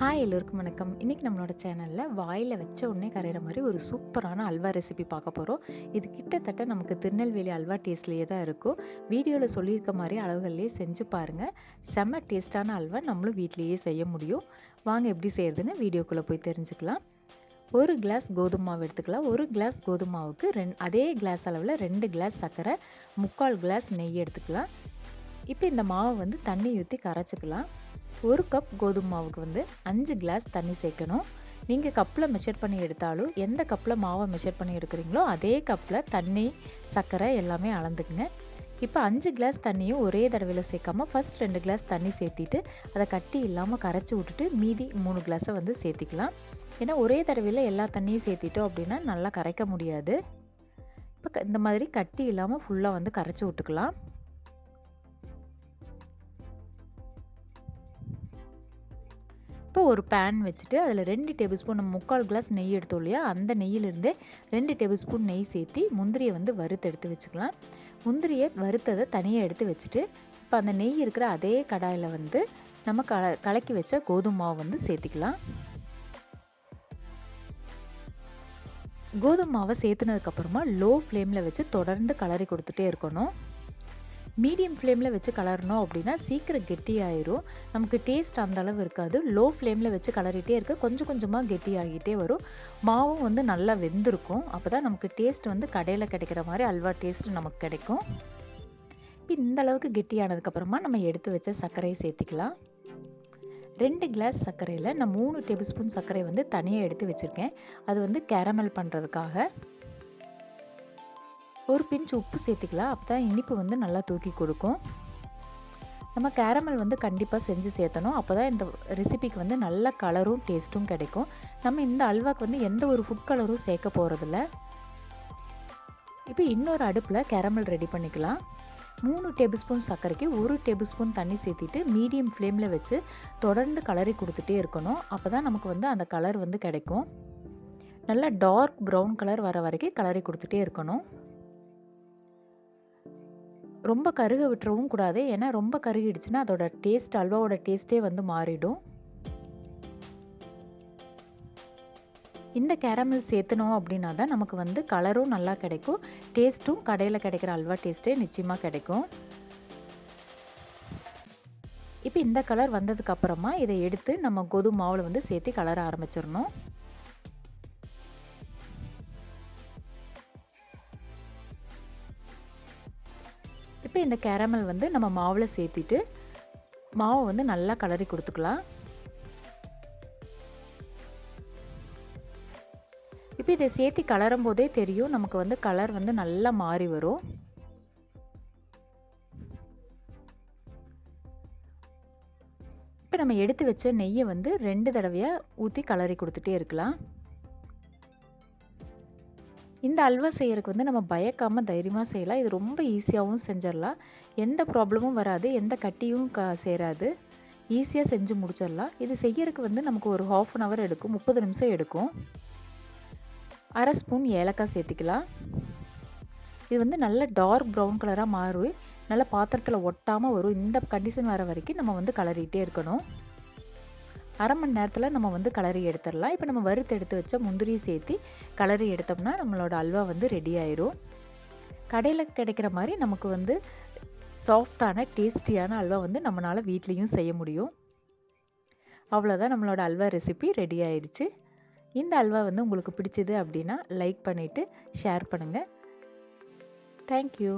Hi எல்லோருக்கும் வணக்கம். இன்றைக்கி நம்மளோட சேனலில் வாயில் வச்ச உடனே கரையிற மாதிரி ஒரு சூப்பரான அல்வா ரெசிபி பார்க்க போகிறோம் இது கிட்டத்தட்ட நமக்கு திருநெல்வேலி அல்வா டேஸ்ட்லேயே தான் இருக்கும். வீடியோவில் சொல்லியிருக்க மாதிரி அளவுகள்லேயே செஞ்சு பாருங்கள் செம்ம டேஸ்ட்டான அல்வா நம்மளும் வீட்லேயே செய்ய முடியும். வாங்க எப்படி செய்கிறதுன்னு வீடியோக்குள்ளே போய் தெரிஞ்சுக்கலாம். ஒரு கிளாஸ் கோதுமை மாவு எடுத்துக்கலாம். ஒரு கிளாஸ் கோதுமை மாவுக்கு ரெண் அதே கிளாஸ் அளவில் ரெண்டு கிளாஸ் சர்க்கரை முக்கால் கிளாஸ் நெய் எடுத்துக்கலாம். இப்போ இந்த மாவை வந்து தண்ணி ஊற்றி கரைச்சிக்கலாம். ஒரு கப் கோதுமை மாவுக்கு வந்து அஞ்சு கிளாஸ் தண்ணி சேர்க்கணும். நீங்கள் கப்பில் மெஷர் பண்ணி எடுத்தாலும் எந்த கப்பில் மாவை மெஷர் பண்ணி எடுக்கிறீங்களோ அதே கப்பில் தண்ணி சர்க்கரை எல்லாமே அளந்துக்குங்க. இப்போ அஞ்சு கிளாஸ் தண்ணியும் ஒரே தடவையில் சேர்க்காமல் ஃபஸ்ட் ரெண்டு கிளாஸ் தண்ணி சேர்த்திட்டு அதை கட்டி இல்லாமல் கரைச்சி விட்டுட்டு மீதி மூணு கிளாஸை வந்து சேர்த்திக்கலாம். ஏன்னா ஒரே தடவையில் எல்லா தண்ணியும் சேர்த்திட்டோம் அப்படின்னா நல்லா கரைக்க முடியாது. இப்போ இந்த மாதிரி கட்டி இல்லாமல் ஃபுல்லாக வந்து கரைச்சி விட்டுக்கலாம். இப்போ ஒரு பேன் வச்சுட்டு அதில் ரெண்டு டேபிள் ஸ்பூன் நம்ம முக்கால் கிளாஸ் நெய் எடுத்தோம் இல்லையா? அந்த நெய்யிலிருந்தே ரெண்டு டேபிள் ஸ்பூன் நெய் சேர்த்தி முந்திரியை வந்து வறுத்து எடுத்து வச்சுக்கலாம். முந்திரியை வறுத்ததை தனியாக எடுத்து வச்சுட்டு இப்போ அந்த நெய் இருக்கிற அதே கடாயில் வந்து நம்ம கல கலக்கி வச்ச கோதுமை மாவு வந்து சேர்த்திக்கலாம். கோதுமை மாவை சேர்த்துனதுக்கப்புறமா லோ ஃப்ளேமில் வச்சு தொடர்ந்து கலரி கொடுத்துட்டே இருக்கணும். மீடியம் ஃப்ளேமில் வச்சு கலரணும் அப்படின்னா சீக்கிரம் கெட்டியாயிரும். நமக்கு டேஸ்ட் அந்த அளவு இருக்காது. லோ ஃப்ளேமில் வச்சு கலரிட்டே இருக்க கொஞ்சம் கொஞ்சமாக கெட்டியாகிட்டே வரும். மாவும் வந்து நல்லா வெந்திருக்கும். அப்போ தான் நமக்கு டேஸ்ட் வந்து கடையில் கிடைக்கிற மாதிரி அல்வா டேஸ்ட் நமக்கு கிடைக்கும். இப்போ இந்த அளவுக்கு கெட்டியானதுக்கப்புறமா நம்ம எடுத்து வச்ச சர்க்கரையை சேர்த்திக்கலாம். ரெண்டு கிளாஸ் சர்க்கரையில் நான் மூணு டேபிள் ஸ்பூன் சர்க்கரை வந்து தனியாக எடுத்து வச்சுருக்கேன். அது வந்து கேரமல் பண்ணுறதுக்காக ஒரு பிஞ்ச் உப்பு சேர்த்துக்கலாம். அப்போ தான் இனிப்பு வந்து நல்லா தூக்கி கொடுக்கும். நம்ம கேரமல் வந்து கண்டிப்பாக செஞ்சு சேர்த்தணும். அப்போ தான் இந்த ரெசிபிக்கு வந்து நல்ல கலரும் டேஸ்ட்டும் கிடைக்கும். நம்ம இந்த அல்வாக்கு வந்து எந்த ஒரு ஃபுட் கலரும் சேர்க்க போகிறதில்ல இப்போ இன்னொரு அடுப்பில் கேரமல் ரெடி பண்ணிக்கலாம். மூணு டேபிள் ஸ்பூன் சர்க்கரைக்கு ஒரு டேபிள் ஸ்பூன் தண்ணி சேர்த்திட்டு மீடியம் ஃப்ளேமில் வச்சு தொடர்ந்து கலரி கொடுத்துட்டே இருக்கணும். அப்போ தான் நமக்கு வந்து அந்த கலர் வந்து கிடைக்கும். நல்லா டார்க் ப்ரௌன் கலர் வர வரைக்கும் கலரி கொடுத்துட்டே இருக்கணும். ரொம்ப கருக விட்டுறவும் கூடாது. ஏன்னா ரொம்ப கருகிடுச்சுன்னா அதோட டேஸ்ட் அல்வாவோட டேஸ்ட்டே வந்து மாறிடும். இந்த கேரமல் சேர்த்தணும் அப்படின்னா தான் நமக்கு வந்து கலரும் நல்லா கிடைக்கும். டேஸ்ட்டும் கடையில் கிடைக்கிற அல்வா டேஸ்ட்டே நிச்சயமாக கிடைக்கும். இப்போ இந்த கலர் வந்ததுக்கப்புறமா இதை எடுத்து நம்ம கோதுமை மாவில் வந்து சேர்த்து கலர ஆரம்பிச்சிடணும். இப்போ இந்த கேரமல் வந்து நம்ம மாவில் சேர்த்திட்டு மாவை வந்து நல்லா கலரி கொடுத்துக்கலாம். இப்போ இதை சேர்த்து கலரும் போதே தெரியும் நமக்கு வந்து கலர் வந்து நல்லா மாறி வரும். இப்போ நம்ம எடுத்து வச்ச நெய்யை வந்து ரெண்டு தடவையாக ஊற்றி கலரி கொடுத்துட்டே இருக்கலாம். இந்த அல்வா செய்கிறதுக்கு வந்து நம்ம பயக்காமல் தைரியமாக செய்யலாம். இது ரொம்ப ஈஸியாகவும் செஞ்சிடலாம். எந்த ப்ராப்ளமும் வராது. எந்த கட்டியும் க சேராது. ஈஸியாக செஞ்சு முடிச்சிடலாம். இது செய்யறதுக்கு வந்து நமக்கு ஒரு ஹாஃப் அன் ஹவர் எடுக்கும். முப்பது நிமிஷம் எடுக்கும். அரை ஸ்பூன் ஏலக்காய் சேர்த்திக்கலாம். இது வந்து நல்ல டார்க் ப்ரௌன் கலராக மாறி நல்ல பாத்திரத்தில் ஒட்டாமல் வரும். இந்த கண்டிஷன் வர வரைக்கும் நம்ம வந்து கலரிகிட்டே இருக்கணும். அரை மணி நேரத்தில் நம்ம வந்து கலரி எடுத்துடலாம். இப்போ நம்ம வறுத்து எடுத்து வச்ச முந்திரியை சேர்த்து கலரி எடுத்தோம்னா நம்மளோட அல்வா வந்து ரெடி ஆயிரும். கடையில் கிடைக்கிற மாதிரி நமக்கு வந்து சாஃப்டான டேஸ்டியான அல்வா வந்து நம்மளால் வீட்லேயும் செய்ய முடியும். அவ்வளோதான் நம்மளோட அல்வா ரெசிபி ரெடி ஆயிடுச்சு. இந்த அல்வா வந்து உங்களுக்கு பிடிச்சிது அப்படின்னா லைக் பண்ணிவிட்டு ஷேர் பண்ணுங்கள் தேங்க்யூ